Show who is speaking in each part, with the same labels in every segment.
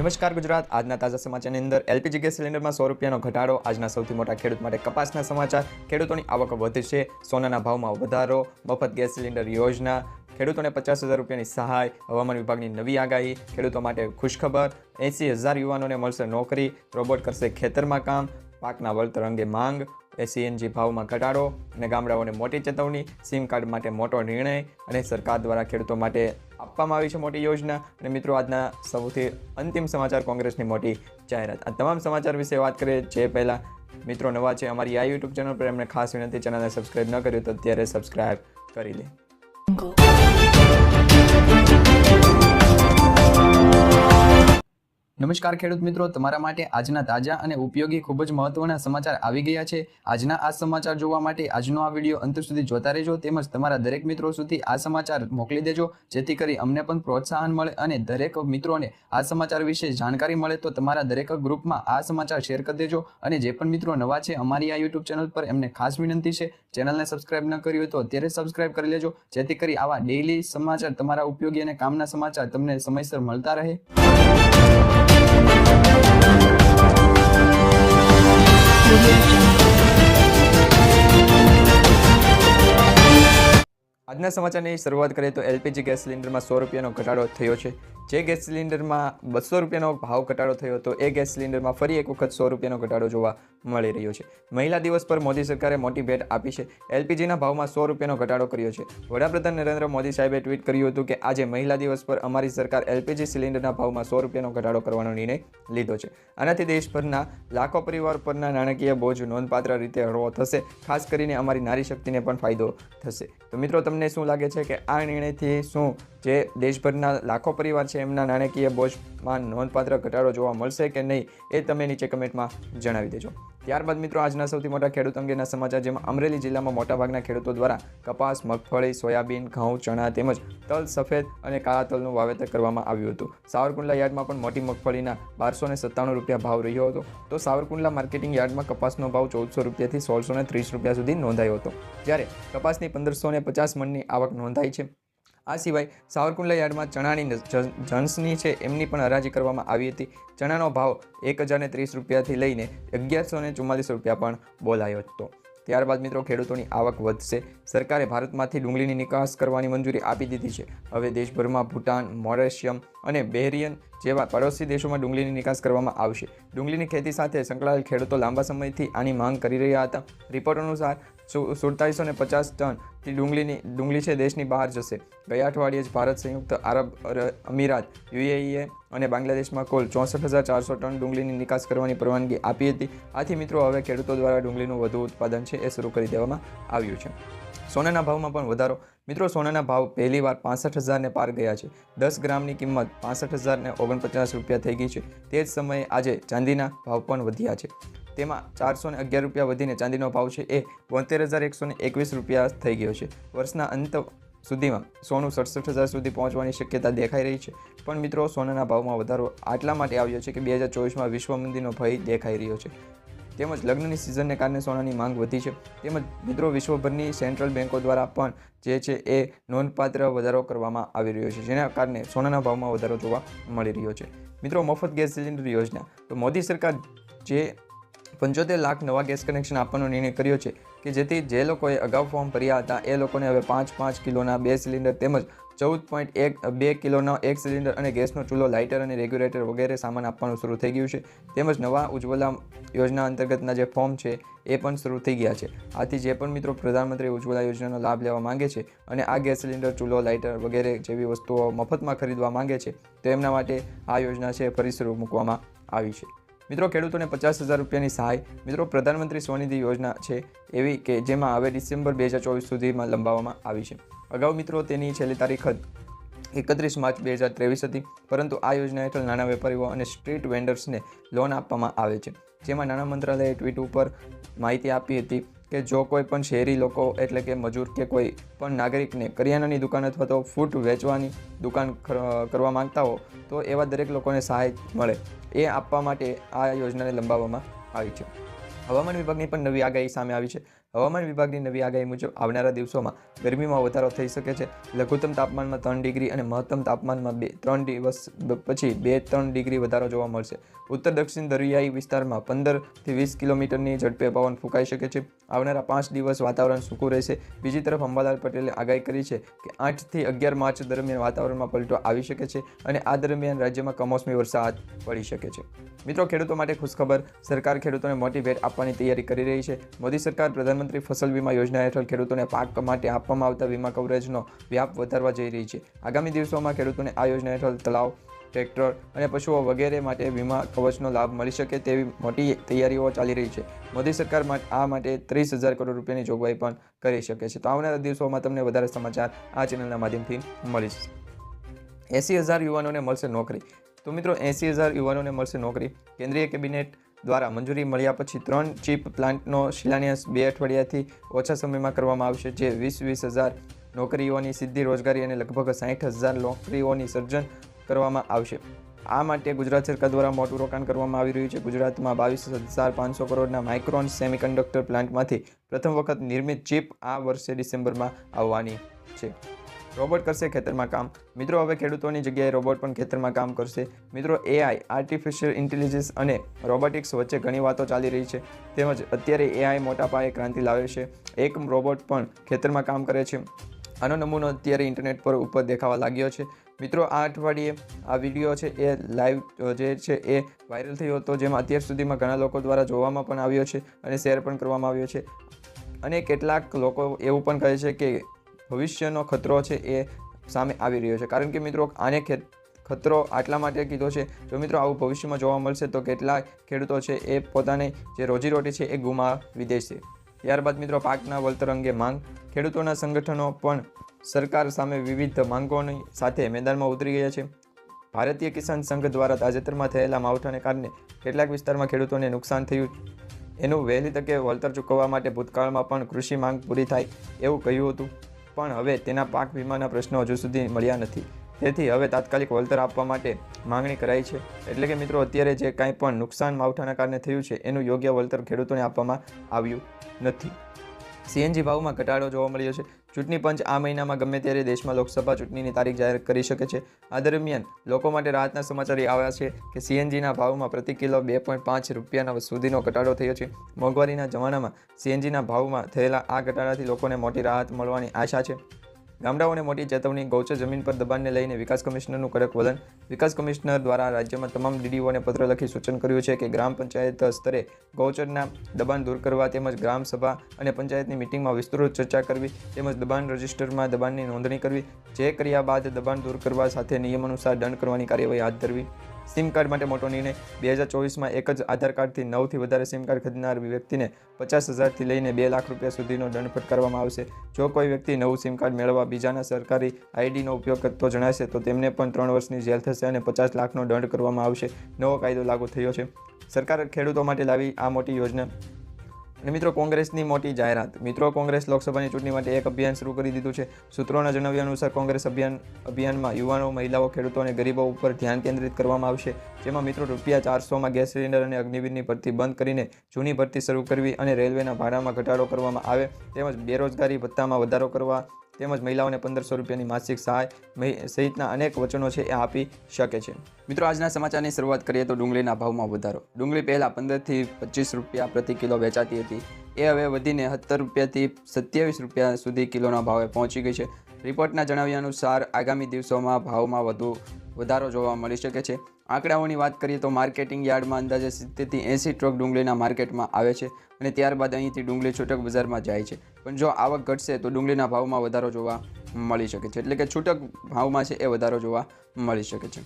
Speaker 1: નમસ્કાર ગુજરાત. આજના તાજા સમાચારની અંદર એલપીજી ગેસ સિલિન્ડરમાં સો રૂપિયાનો ઘટાડો. આજના સૌથી મોટા ખેડૂત માટે કપાસના સમાચાર. ખેડૂતોની આવક વધશે સોનાના ભાવમાં વધારો. મફત ગેસ સિલિન્ડર યોજના. ખેડૂતોને પચાસ હજાર રૂપિયાની સહાય. હવામાન વિભાગની નવી આગાહી. ખેડૂતો માટે ખુશખબર. એંસી હજાર યુવાનોને મળશે નોકરી. રોબોટ કરશે ખેતરમાં કામ. પાકના વળતર અંગે માંગ. સીએનજી ભાવમાં ઘટાડો અને ગામડાઓને મોટી ચેતવણી સિમ કાર્ડ માટે મોટો નિર્ણય અને સરકાર દ્વારા ખેડૂતો માટે આપવામાં આવી છે મોટી યોજના. અને મિત્રો, આજના સૌથી અંતિમ સમાચાર કોંગ્રેસની મોટી જાહેરાત. આ તમામ સમાચાર વિશે વાત કરીએ જે પહેલાં મિત્રો નવા છે, અમારી આ યુટ્યુબ ચેનલ પર એમને ખાસ વિનંતી, ચેનલને સબસ્ક્રાઇબ ન કર્યું તો અત્યારે સબસ્ક્રાઇબ કરી લે. નમસ્કાર ખેડૂત મિત્રો, તમારા માટે આજના તાજા અને ઉપયોગી ખૂબ જ મહત્વના સમાચાર આવી ગયા છે. આજના આ સમાચાર જોવા માટે આજનો આ વીડિયો અંત સુધી જોતા રહેજો તેમજ તમારા દરેક મિત્રો સુધી આ સમાચાર મોકલી દેજો, જેથી કરી અમને પણ પ્રોત્સાહન મળે અને દરેક મિત્રોને આ સમાચાર વિશે જાણકારી મળે તો તમારા દરેક ગ્રુપમાં આ સમાચાર શેર કરી દેજો અને જે પણ મિત્રો નવા છે અમારી આ યુટ્યુબ ચેનલ પર એમને ખાસ વિનંતી છે, ચેનલને સબસ્ક્રાઇબ ન કરી હોય તો અત્યારે સબસ્ક્રાઇબ કરી લેજો, જેથી કરી આવા ડેઇલી સમાચાર, તમારા ઉપયોગી અને કામના સમાચાર તમને સમયસર મળતા રહે. Thank you. આજના સમાચારની શરૂઆત કરીએ તો એલપીજી ગેસ સિલિન્ડરમાં સો રૂપિયાનો ઘટાડો થયો છે. જે ગેસ સિલિન્ડરમાં બસો રૂપિયાનો ભાવ ઘટાડો થયો હતો, એ ગેસ સિલિન્ડરમાં ફરી એક વખત સો રૂપિયાનો ઘટાડો જોવા મળી રહ્યો છે. મહિલા દિવસ પર મોદી સરકારે મોટી ભેટ આપી છે. એલપીજીના ભાવમાં સો રૂપિયાનો ઘટાડો કર્યો છે. વડાપ્રધાન નરેન્દ્ર મોદી સાહેબે ટ્વીટ કર્યું હતું કે, આજે મહિલા દિવસ પર અમારી સરકાર એલપીજી સિલિન્ડરના ભાવમાં સો રૂપિયાનો ઘટાડો કરવાનો નિર્ણય લીધો છે. આનાથી દેશભરના લાખો પરિવાર પરના નાણાકીય બોજ નોંધપાત્ર રીતે હળવો થશે. ખાસ કરીને અમારી નારી શક્તિને પણ ફાયદો થશે. તો મિત્રો, તમને શું લાગે છે કે આ નિર્ણયથી શું જે દેશભરના લાખો પરિવાર છે એમના નાણાકીય બોજમાં નોંધપાત્ર ઘટાડો જોવા મળશે કે નહીં એ તમે નીચે કમેન્ટમાં જણાવી દેજો. ત્યારબાદ મિત્રો, આજના સૌથી મોટા ખેડૂત અંગેના સમાચાર જેમાં અમરેલી જિલ્લામાં મોટાભાગના ખેડૂતો દ્વારા કપાસ, મગફળી, સોયાબીન, ઘઉં, ચણા તેમજ તલ સફેદ અને કાળા તલનું વાવેતર કરવામાં આવ્યું હતું. સાવરકુંડલા યાર્ડમાં પણ મોટી મગફળીના બારસો સત્તાણું રૂપિયા ભાવ રહ્યો હતો. તો સાવરકુંડલા માર્કેટિંગ યાર્ડમાં કપાસનો ભાવ ચૌદસો રૂપિયાથી સોળસો ત્રીસ રૂપિયા સુધી નોંધાયો હતો. જ્યારે કપાસની પંદરસો ને પચાસ મણની આવક નોંધાઈ છે. આ સિવાય સાવરકુંડલા યાર્ડમાં ચણાની જન્સની છે, એમની પણ હરાજી કરવામાં આવી હતી. ચણાનો ભાવ એક હજારને ત્રીસ રૂપિયાથી લઈને અગિયારસો ને ચુમ્માલીસ રૂપિયા પણ બોલાયો હતો. ત્યારબાદ મિત્રો, ખેડૂતોની આવક વધશે. સરકારે ભારતમાંથી ડુંગળીની નિકાસ કરવાની મંજૂરી આપી દીધી છે. હવે દેશભરમાં ભૂટાન, મોરેશિયમ અને બેહરિયન જેવા પડોશી દેશોમાં ડુંગળીની નિકાસ કરવામાં આવશે. ડુંગળીની ખેતી સાથે સંકળાયેલ ખેડૂતો લાંબા સમયથી આની માંગ કરી રહ્યા હતા. રિપોર્ટ અનુસાર સુડતાલીસો ને પચાસ ટનથી ડુંગળીની, ડુંગળી છે દેશની બહાર જશે. ગયા અઠવાડિયે જ ભારત સંયુક્ત આરબ અમીરાત, યુએઈએ અને બાંગ્લાદેશમાં કુલ ચોસઠ હજાર ચારસો ટન ડુંગળીની નિકાસ કરવાની પરવાનગી આપી હતી. આથી મિત્રો, હવે ખેડૂતો દ્વારા ડુંગળીનું વધુ ઉત્પાદન છે એ શરૂ કરી દેવામાં આવ્યું છે. સોનાના ભાવમાં પણ વધારો. મિત્રો, સોનાના ભાવ પહેલીવાર પાસઠ હજારને પાર ગયા છે. દસ ગ્રામની કિંમત પાસઠ હજારને ઓગણપચાસ રૂપિયા થઈ ગઈ છે. તે જ સમયે આજે ચાંદીના ભાવ પણ વધ્યા છે. તેમાં ચારસો અગિયાર રૂપિયા વધીને ચાંદીનો ભાવ છે એ બોતેર હજાર એકસો એકવીસ રૂપિયા થઈ ગયો છે. વર્ષના અંત સુધીમાં સોનું સડસઠ હજાર સુધી પહોંચવાની શક્યતા દેખાઈ રહી છે. પણ મિત્રો, સોનાના ભાવમાં વધારો આટલા માટે આવ્યો છે કે બે હજાર ચોવીસમાં વિશ્વ મંદીનો ભય દેખાઈ રહ્યો છે. તેમજ લગ્નની સિઝનને કારણે સોનાની માંગ વધી છે. તેમજ મિત્રો, વિશ્વભરની સેન્ટ્રલ બેન્કો દ્વારા પણ જે છે એ નોંધપાત્ર વધારો કરવામાં આવી રહ્યો છે, જેના કારણે સોનાના ભાવમાં વધારો જોવા મળી રહ્યો છે. મિત્રો, મફત ગેસ સિલિન્ડર યોજના. તો મોદી સરકાર જે પંચોતેર લાખ નવા ગેસ કનેક્શન આપવાનો નિર્ણય કર્યો છે કે જેથી જે લોકોએ અગાઉ ફોર્મ ભર્યા હતા, એ લોકોને હવે પાંચ પાંચ કિલોના બે સિલિન્ડર તેમજ ચૌદ પોઈન્ટ એક, બે કિલોનો એક સિલિન્ડર અને ગેસનો ચૂલો, લાઇટર અને રેગ્યુલેટર વગેરે સામાન આપવાનું શરૂ થઈ ગયું છે. તેમજ નવા ઉજ્જવલા યોજના અંતર્ગતના જે ફોર્મ છે, એ પણ શરૂ થઈ ગયા છે. આથી જે પણ મિત્રો પ્રધાનમંત્રી ઉજ્જવલા યોજનાનો લાભ લેવા માંગે છે અને આ ગેસ સિલિન્ડર, ચૂલો, લાઇટર વગેરે જેવી વસ્તુઓ મફતમાં ખરીદવા માંગે છે, તો એમના માટે આ યોજના છે, ફરી શરૂ મૂકવામાં આવી છે. મિત્રો, ખેડૂતોને પચાસ હજાર રૂપિયાની સહાય, મિત્રો, પ્રધાનમંત્રી સ્વનિધિ યોજના છે એવી કે જેમાં હવે ડિસેમ્બર બે હજાર ચોવીસ સુધીમાં લંબાવવામાં આવી છે. અગાઉ મિત્રો, તેની છેલ્લી તારીખ એકત્રીસ માર્ચ બે હજાર ત્રેવીસ હતી, પરંતુ આ યોજના હેઠળ નાના વેપારીઓ અને સ્ટ્રીટ વેન્ડર્સને લોન આપવામાં આવે છે. જેમાં નાણાં મંત્રાલયે ટ્વીટ ઉપર માહિતી આપી હતી કે જો કોઈ પણ શહેરી લોકો એટલે કે મજૂર કે કોઈ પણ નાગરિકને કરિયાણાની દુકાન અથવા તો ફૂટ વેચવાની દુકાન કર- કરવા માંગતા હો, તો એવા દરેક લોકોને સહાય મળે. એ આપવા માટે આ યોજનાને લંબાવવામાં આવી છે. હવામાન વિભાગની પણ નવી આગાહી સામે આવી છે. હવામાન વિભાગની નવી આગાહી મુજબ આવનારા દિવસોમાં ગરમીમાં વધારો થઈ શકે છે. લઘુત્તમ તાપમાનમાં ત્રણ ડિગ્રી અને મહત્તમ તાપમાનમાં બે, ત્રણ દિવસ પછી બે, ત્રણ ડિગ્રી વધારો જોવા મળશે. ઉત્તર દક્ષિણ દરિયાઈ વિસ્તારમાં પંદરથી વીસ કિલોમીટરની ઝડપે પવન ફૂંકાઈ શકે છે. આવનારા પાંચ દિવસ વાતાવરણ સૂકું રહેશે. બીજી તરફ અંબાલાલ પટેલે આગાહી કરી છે કે આઠથી અગિયાર માર્ચ દરમિયાન વાતાવરણમાં પલટો આવી શકે છે અને આ દરમિયાન રાજ્યમાં કમોસમી વરસાદ પડી શકે છે. મિત્રો, ખેડૂતો માટે ખુશખબર. સરકાર ખેડૂતોને મોટી ભેટ આપવાની તૈયારી કરી રહી છે. મોદી સરકાર પ્રધાનમંત્રી ફસલ વીમા યોજના હેઠળ ખેડૂતોને પાક માટે આપવામાં આવતા વીમા કવરેજનો વ્યાપ વધારવા જઈ રહી છે. આગામી દિવસોમાં ખેડૂતોને આ યોજના હેઠળ તલાવ, ટ્રેક્ટર અને પશુઓ વગેરે માટે વીમા કવચનો લાભ મળી શકે તેવી મોટી તૈયારીઓ ચાલી રહી છે. મોદી સરકાર આ માટે ત્રીસ હજાર કરોડ રૂપિયાની જોગવાઈ પણ કરી શકે છે. તો આવનારા દિવસોમાં તમને વધારે સમાચાર આ ચેનલના માધ્યમથી મળી જશે. એંસી હજાર યુવાનોને મળશે નોકરી. તો મિત્રો, એંસી હજાર યુવાનોને મળશે નોકરી. કેન્દ્રીય કેબિનેટ દ્વારા મંજૂરી મળ્યા પછી ત્રણ ચીપ પ્લાન્ટનો શિલાન્યાસ બે અઠવાડિયાથી ઓછા સમયમાં કરવામાં આવશે, જે વીસ વીસ હજાર નોકરીઓની સીધી રોજગારી અને લગભગ સાઠ હજાર નોકરીઓની સર્જન કરવામાં આવશે. આ માટે ગુજરાત સરકાર દ્વારા મોટું રોકાણ કરવામાં આવી રહ્યું છે. ગુજરાતમાં બાવીસ હજાર પાંચસો કરોડના માઇક્રોન સેમિકન્ડક્ટર પ્લાન્ટમાંથી પ્રથમ વખત નિર્મિત ચીપ આ વર્ષે ડિસેમ્બરમાં આવવાની છે. રોબોટ કરશે ખેતરમાં કામ. મિત્રો, હવે ખેડૂતોની જગ્યાએ રોબોટ પણ ખેતરમાં કામ કરશે. મિત્રો એઆઈ આર્ટિફિશિયલ ઇન્ટેલિજન્સ અને રોબોટિક્સ વચ્ચે ઘણી વાતો ચાલી રહી છે. તેમજ અત્યારે એઆઈ મોટા પાયે ક્રાંતિ લાવે છે. એક રોબોટ પણ ખેતરમાં કામ કરે છે. આનો નમૂનો અત્યારે ઇન્ટરનેટ પર ઉપર દેખાવા લાગ્યો છે. મિત્રો, આ અઠવાડિયે આ વીડિયો છે એ લાઈવ જે છે એ વાયરલ થયો હતો, જેમાં અત્યાર સુધીમાં ઘણા લોકો દ્વારા જોવામાં પણ આવ્યો છે અને શેર પણ કરવામાં આવ્યો છે. અને કેટલાક લોકો એવું પણ કહે છે કે ભવિષ્યનો ખતરો છે એ સામે આવી રહ્યો છે. કારણ કે મિત્રો, આને ખેત ખતરો આટલા માટે કીધો છે, જો મિત્રો આવું ભવિષ્યમાં જોવા મળશે તો કેટલા ખેડૂતો છે એ પોતાની જે રોજીરોટી છે એ ગુમાવી દેશે. ત્યારબાદ મિત્રો, પાકના વળતર અંગે માંગ. ખેડૂતોના સંગઠનો પણ સરકાર સામે વિવિધ માંગોની સાથે મેદાનમાં ઉતરી ગયા છે. ભારતીય કિસાન સંઘ દ્વારા તાજેતરમાં થયેલા માવઠાને કારણે કેટલાક વિસ્તારમાં ખેડૂતોને નુકસાન થયું. એનું વહેલી તકે વળતર ચૂકવવા માટે ભૂતકાળમાં પણ કૃષિ માંગ પૂરી થાય એવું કહ્યું હતું. પણ હવે તેના પાક વીમાના પ્રશ્નો હજુ સુધી મળ્યા નથી. તેથી હવે તાત્કાલિક વળતર આપવા માટે માંગણી કરાઈ છે. એટલે કે મિત્રો, અત્યારે જે કાંઈ પણ નુકસાન માવઠાના કારણે થયું છે, એનું યોગ્ય વળતર ખેડૂતોને આપવામાં આવ્યું નથી. સીએનજી ભાવમાં ઘટાડો જોવા મળ્યો છે. ચૂંટણી પંચ આ મહિનામાં ગમે ત્યારે દેશમાં લોકસભા ચૂંટણીની તારીખ જાહેર કરી શકે છે. આ દરમિયાન લોકો માટે રાહતના સમાચાર આવ્યા છે કે સીએનજીના ભાવમાં પ્રતિ કિલો બે પોઈન્ટ પાંચ રૂપિયાના સુધીનો ઘટાડો થયો છે. મોંઘવારીના જમાનામાં સીએનજીના ભાવમાં થયેલા આ ઘટાડાથી લોકોને મોટી રાહત મળવાની આશા છે. ગામડાઓને મોટી ચેતવણી, ગૌચર જમીન પર દબાણને લઈને વિકાસ કમિશનરનું કડક વલણ. વિકાસ કમિશનર દ્વારા રાજ્યમાં તમામ ડીડીઓને પત્ર લખી સૂચન કર્યું છે કે ગ્રામ પંચાયત સ્તરે ગૌચરના દબાણ દૂર કરવા તેમજ ગ્રામ સભા અને પંચાયતની મિટિંગમાં વિસ્તૃત ચર્ચા કરવી તેમજ દબાણ રજિસ્ટરમાં દબાણની નોંધણી કરવી. જે કર્યા બાદ દબાણ દૂર કરવા સાથે નિયમ અનુસાર દંડ કરવાની કાર્યવાહી હાથ ધરવી. સિમ કાર્ડ માટે મોટો નિર્ણય. બે હજાર ચોવીસમાં એક જ આધાર કાર્ડથી નવથી વધારે સિમ કાર્ડ ખરીદનાર વ્યક્તિને પચાસ હજારથી લઈને બે લાખ રૂપિયા સુધીનો દંડ ફટકારવામાં આવશે. જો કોઈ વ્યક્તિ નવું સિમ કાર્ડ મેળવવા બીજાના સરકારી આઈડીનો ઉપયોગ કરતો જણાશે, તો તેમને પણ ત્રણ વર્ષની જેલ થશે અને પચાસ લાખનો દંડ કરવામાં આવશે. નવો કાયદો લાગુ થયો છે. સરકાર ખેડૂતો માટે લાવી આ મોટી યોજના. અને મિત્રો, કોંગ્રેસની મોટી જાહેરાત. મિત્રો, કોંગ્રેસ લોકસભાની ચૂંટણી માટે એક અભિયાન શરૂ કરી દીધું છે. સૂત્રોના જણાવ્યા અનુસાર, કોંગ્રેસ અભિયાન, અભિયાનમાં યુવાનો, મહિલાઓ, ખેડૂતો અને ગરીબો ઉપર ધ્યાન કેન્દ્રિત કરવામાં આવશે. જેમાં મિત્રો, રૂપિયા ચારસોમાં ગેસ સિલિન્ડર અને અગ્નિવીરની ભરતી બંધ કરીને જૂની ભરતી શરૂ કરવી અને રેલવેના ભાડામાં ઘટાડો કરવામાં આવે. તેમજ બેરોજગારી ભત્તામાં વધારો કરવા તેમજ મહિલાઓને પંદરસો રૂપિયાની માસિક સહાય સહિતના અનેક વચનો છે એ આપી શકે છે. મિત્રો, આજના સમાચારની શરૂઆત કરીએ તો ડુંગળીના ભાવમાં વધારો. ડુંગળી પહેલાં પંદરથી પચીસ રૂપિયા પ્રતિ કિલો વેચાતી હતી. એ હવે વધીને સત્તર રૂપિયાથી સત્યાવીસ રૂપિયા સુધી કિલોના ભાવે પહોંચી ગઈ છે. રિપોર્ટના જણાવ્યા અનુસાર આગામી દિવસોમાં ભાવમાં વધુ, વધારો જોવા મળી શકે છે. આંકડાઓની વાત કરીએ તો માર્કેટિંગ યાર્ડમાં અંદાજે સિત્તેરથી એંસી ટ્રક ડુંગળીના માર્કેટમાં આવે છે અને ત્યારબાદ અહીંથી ડુંગળી છૂટક બજારમાં જાય છે. પણ જો આવક ઘટશે તો ડુંગળીના ભાવમાં વધારો જોવા મળી શકે છે. એટલે કે છૂટક ભાવમાં છે એ વધારો જોવા મળી શકે છે.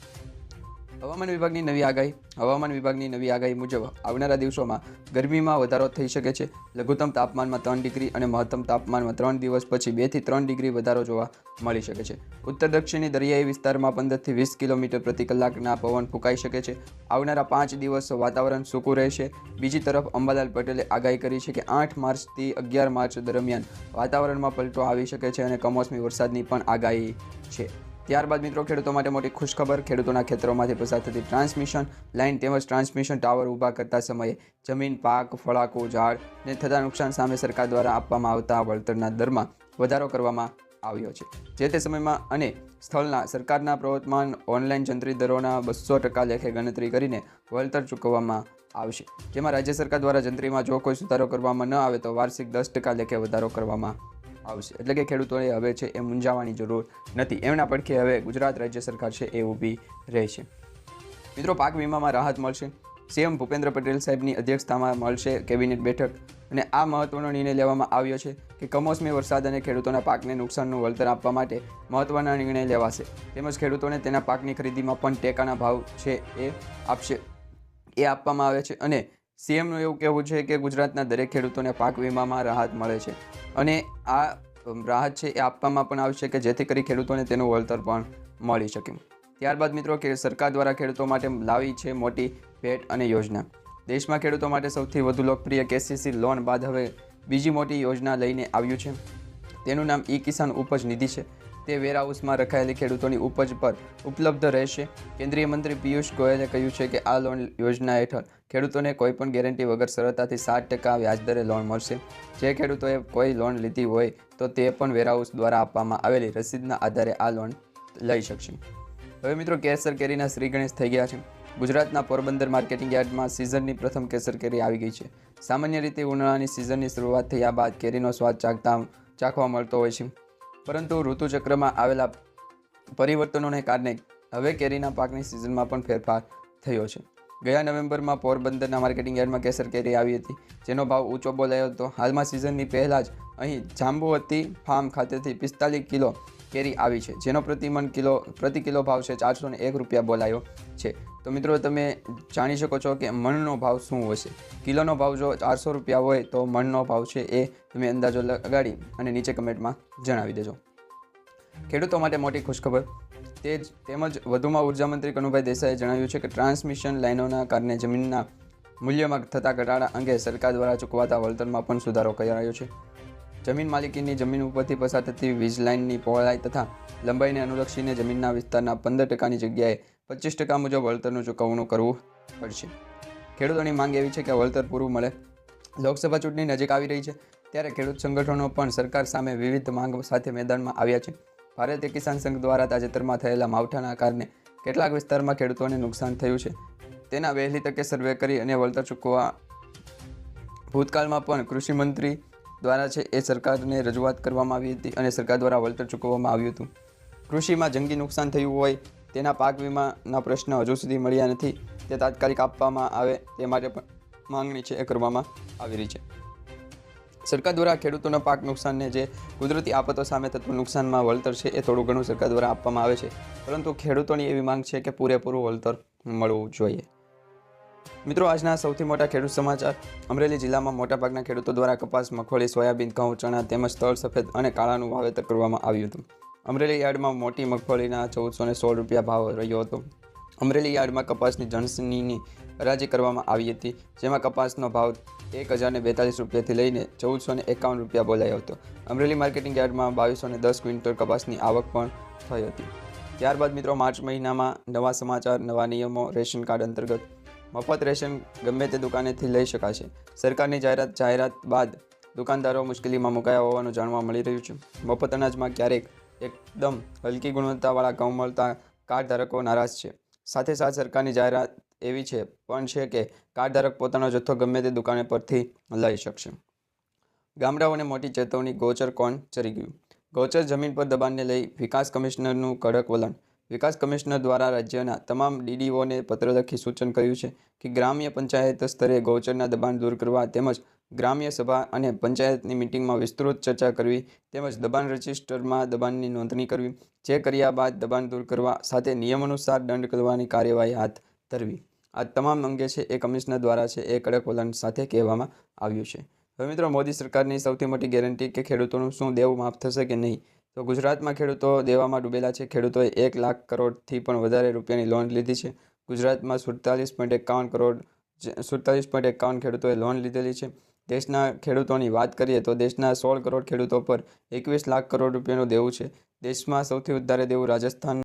Speaker 1: હવામાન વિભાગની નવી આગાહી, હવામાન વિભાગની નવી આગાહી મુજબ આવનારા દિવસોમાં ગરમીમાં વધારો થઈ શકે છે. લઘુત્તમ તાપમાનમાં ત્રણ ડિગ્રી અને મહત્તમ તાપમાનમાં ત્રણ દિવસ પછી બેથી ત્રણ ડિગ્રી વધારો જોવા મળી શકે છે. ઉત્તર દક્ષિણી દરિયાઈ વિસ્તારમાં પંદરથી વીસ કિલોમીટર પ્રતિ કલાકના પવન ફૂંકાઈ શકે છે. આવનારા પાંચ દિવસ વાતાવરણ સૂકું રહેશે. બીજી તરફ અંબાલાલ પટેલે આગાહી કરી છે કે આઠ માર્ચથી અગિયાર માર્ચ દરમિયાન વાતાવરણમાં પલટો આવી શકે છે અને કમોસમી વરસાદની પણ આગાહી છે. ત્યારબાદ મિત્રો, ખેડૂતો માટે મોટી ખુશખબર, ખેડૂતોના ખેતરોમાંથી પસાર થતી ટ્રાન્સમિશન લાઇન તેમજ ટ્રાન્સમિશન ટાવર ઊભા કરતા સમયે જમીન, પાક, ફળાકો, ઝાડ ને થતા નુકસાન સામે સરકાર દ્વારા આપવામાં આવતા વળતરના દરમાં વધારો કરવામાં આવ્યો છે. જે તે સમયમાં અને સ્થળના સરકારના પ્રવર્તમાન ઓનલાઈન જંત્રી દરોના બસો ટકા લેખે ગણતરી કરીને વળતર ચૂકવવામાં આવશે. જેમાં રાજ્ય સરકાર દ્વારા જંત્રીમાં જો કોઈ સુધારો કરવામાં ન આવે તો વાર્ષિક દસ ટકા લેખે વધારો કરવામાં આવશે એટલે કે ખેડૂતોએ હવે છે એ મૂંઝાવાની જરૂર નથી. એમના પડખે હવે ગુજરાત રાજ્ય સરકાર છે એ ઊભી રહેશે મિત્રો, પાક વીમામાં રાહત મળશે. સીએમ ભૂપેન્દ્ર પટેલ સાહેબની અધ્યક્ષતામાં મળશે કેબિનેટ બેઠક અને આ મહત્વનો નિર્ણય લેવામાં આવ્યો છે કે કમોસમી વરસાદ અને ખેડૂતોના પાકને નુકસાનનું વળતર આપવા માટે મહત્વના નિર્ણય લેવાશે. તેમજ ખેડૂતોને તેના પાકની ખરીદીમાં પણ ટેકાના ભાવ છે એ આપશે, એ આપવામાં આવે છે અને સીએમનું એવું કહેવું છે કે ગુજરાતના દરેક ખેડૂતોને પાક વીમામાં રાહત મળે છે. અને આ રાહત છે એ આપવામાં પણ આવશે કે જેથી કરી ખેડૂતોને તેનું વળતર પણ મળી શકે. ત્યારબાદ મિત્રો કે સરકાર દ્વારા ખેડૂતો માટે લાવી છે મોટી ભેટ અને યોજના. દેશમાં ખેડૂતો માટે સૌથી વધુ લોકપ્રિય કેસીસી લોન બાદ હવે બીજી મોટી યોજના લઈને આવ્યું છે. તેનું નામ ઈ કિસાન ઉપજ નિધિ છે. તે વેરહાઉસમાં રખાયેલી ખેડૂતોની ઉપજ પર ઉપલબ્ધ રહેશે. કેન્દ્રીય મંત્રી પિયુષ ગોયલે કહ્યું છે કે આ લોન યોજના હેઠળ ખેડૂતોને કોઈપણ ગેરંટી વગર સરળતાથી સાત ટકા વ્યાજદરે લોન મળશે. જે ખેડૂતોએ કોઈ લોન લીધી હોય તો તે પણ વેરહાઉસ દ્વારા આપવામાં આવેલી રસીદના આધારે આ લોન લઈ શકશે. હવે મિત્રો કેસર કેરીના શ્રી ગણેશ થઈ ગયા છે. ગુજરાતના પોરબંદર માર્કેટિંગ યાર્ડમાં સિઝનની પ્રથમ કેસર કેરી આવી ગઈ છે. સામાન્ય રીતે ઉનાળાની સિઝનની શરૂઆત થયા બાદ કેરીનો સ્વાદ ચાખતા ચાખવા મળતો હોય છે. પરંતુ ઋતુચક્રમાં આવેલા પરિવર્તનોને કારણે હવે કેરીના પાકની સિઝનમાં પણ ફેરફાર થયો છે. ગયા નવેમ્બરમાં પોરબંદરના માર્કેટિંગ યાર્ડમાં કેસર કેરી આવી હતી, જેનો ભાવ ઊંચો બોલાયો હતો. હાલમાં સિઝનની પહેલાં જ અહીં જાંબુવતી ફાર્મ ખાતેથી પિસ્તાલીસ કિલો કેરી આવી છે. જેનો પ્રતિમન કિલો, પ્રતિ કિલો ભાવ છે ચારસો એક રૂપિયા બોલાયો છે. તો મિત્રો, તમે જાણી શકો છો કે મણનો ભાવ શું હશે? કિલોનો ભાવ જો ચારસો રૂપિયા હોય તો મણનો ભાવ છે એ તમે અંદાજો લગાડી અને નીચે કમેન્ટમાં જણાવી દેજો. ખેડૂતો માટે મોટી ખુશખબર. તે જ તેમજ વધુમાં ઊર્જા મંત્રી કનુભાઈ દેસાઈએ જણાવ્યું છે કે ટ્રાન્સમિશન લાઇનોના કારણે જમીનના મૂલ્યમાં થતા ઘટાડા અંગે સરકાર દ્વારા ચૂકવાતા વળતરમાં પણ સુધારો કરાયો છે. જમીન માલિકીની જમીન ઉપરથી પસાર થતી વીજ લાઇનની પહોળાઈ તથા લંબાઈને અનુલક્ષીને જમીનના વિસ્તારના પંદર ટકાની જગ્યાએ પચીસ ટકા મુજબ વળતરનું ચૂકવણું કરવું પડશે. ખેડૂતોની માંગ એવી છે કે વળતર પૂરું મળે. લોકસભા ચૂંટણી નજીક આવી રહી છે, ત્યારે ખેડૂત સંગઠનો પણ સરકાર સામે વિવિધ માંગ સાથે મેદાનમાં આવ્યા છે. ભારતીય કિસાન સંઘ દ્વારા તાજેતરમાં થયેલા માવઠાના કારણે કેટલાક વિસ્તારમાં ખેડૂતોને નુકસાન થયું છે. તેના વહેલી તકે સર્વે કરી અને વળતર ચૂકવવા ભૂતકાળમાં પણ કૃષિ મંત્રી દ્વારા છે એ સરકારને રજૂઆત કરવામાં આવી હતી અને સરકાર દ્વારા વળતર ચૂકવવામાં આવ્યું હતું. કૃષિમાં જંગી નુકસાન થયું હોય તેના પાક વીમાના પ્રશ્ન હજુ સુધી મળ્યા નથી. તે તાત્કાલિક આપવામાં આવે તે માટે પણ માંગણી છે એ કરવામાં આવી રહી છે. સરકાર દ્વારા ખેડૂતોના પાક નુકસાનને જે કુદરતી આફતો સામે થતું નુકસાનમાં વળતર છે એ થોડું ઘણું સરકાર દ્વારા આપવામાં આવે છે. પરંતુ ખેડૂતોની એવી માંગ છે કે પૂરેપૂરું વળતર મળવું જોઈએ. મિત્રો, આજના સૌથી મોટા ખેડૂત સમાચાર. અમરેલી જિલ્લામાં મોટાભાગના ખેડૂતો દ્વારા કપાસ, મગફળી, સોયાબીન, ઘઉં, ચણા તેમજ તળ સફેદ અને કાળાનું વાવેતર કરવામાં આવ્યું હતું. અમરેલી યાર્ડમાં મોટી મગફળીના ચૌદસો ને સોળ રૂપિયા ભાવ રહ્યો હતો. અમરેલી યાર્ડમાં કપાસની જણસનીની હરાજી કરવામાં આવી હતી, જેમાં કપાસનો ભાવ એક હજારને બેતાલીસ રૂપિયાથી લઈને ચૌદસો ને એકાવન રૂપિયા બોલાયો હતો. અમરેલી માર્કેટિંગ યાર્ડમાં બાવીસો ને દસ ક્વિન્ટલ કપાસની આવક પણ થઈ હતી. ત્યારબાદ મિત્રો, માર્ચ મહિનામાં નવા સમાચાર, નવા નિયમો, રેશન કાર્ડ અંતર્ગત મફત રેશન ગમે તે દુકાનેથી લઈ શકાશે. સરકારની જાહેરાત જાહેરાત બાદ દુકાનદારો મુશ્કેલીમાં મુકાયા હોવાનું જાણવા મળી રહ્યું છે. મફત અનાજમાં ક્યારેક એકદમ હલકી ગુણવત્તાવાળા ઘઉં મળતા કાર્ડ ધારકો નારાજ છે. સાથે સાથે સરકારની જાહેરાત એવી છે પણ છે કે કાર્ડ ધારક પોતાનો જથ્થો ગમે તે દુકાને પરથી લઈ શકશે. ગામડાઓને મોટી ચેતવણી ગોચર કોણ ચરી ગયું? ગૌચર જમીન પર દબાણને લઈ વિકાસ કમિશનરનું કડક વલણ વિકાસ કમિશનર દ્વારા રાજ્યના તમામ ડીડીઓને પત્ર લખી સૂચન કર્યું છે કે ગ્રામ્ય પંચાયત સ્તરે ગૌચરના દબાણ દૂર કરવા તેમજ ગ્રામ્ય સભા અને પંચાયતની મિટિંગમાં વિસ્તૃત ચર્ચા કરવી તેમજ દબાણ રજિસ્ટરમાં દબાણની નોંધણી કરવી, જે કર્યા બાદ દબાણ દૂર કરવા સાથે નિયમાનુસાર દંડ કરવાની કાર્યવાહી હાથ ધરવી. આ તમામ અંગે છે એ કમિશનર દ્વારા છે એ કડક વલણ સાથે કહેવામાં આવ્યું છે. હવે મિત્રો, મોદી સરકારની સૌથી મોટી ગેરંટી કે ખેડૂતોનું શું દેવું માફ થશે કે નહીં તો ગુજરાતમાં ખેડૂતો દેવામાં ડૂબેલા છે. ખેડૂતોએ એક લાખ કરોડથી પણ વધારે રૂપિયાની લોન લીધી છે. ગુજરાતમાં સુડતાલીસ પોઈન્ટ એકાવન કરોડ સુડતાલીસ પોઈન્ટ એકાવન ખેડૂતોએ લોન લીધેલી છે. દેશના ખેડૂતોની વાત કરીએ તો દેશના સોળ કરોડ ખેડૂતો પર એકવીસ લાખ કરોડ રૂપિયાનું દેવું છે. દેશમાં સૌથી વધારે દેવું રાજસ્થાન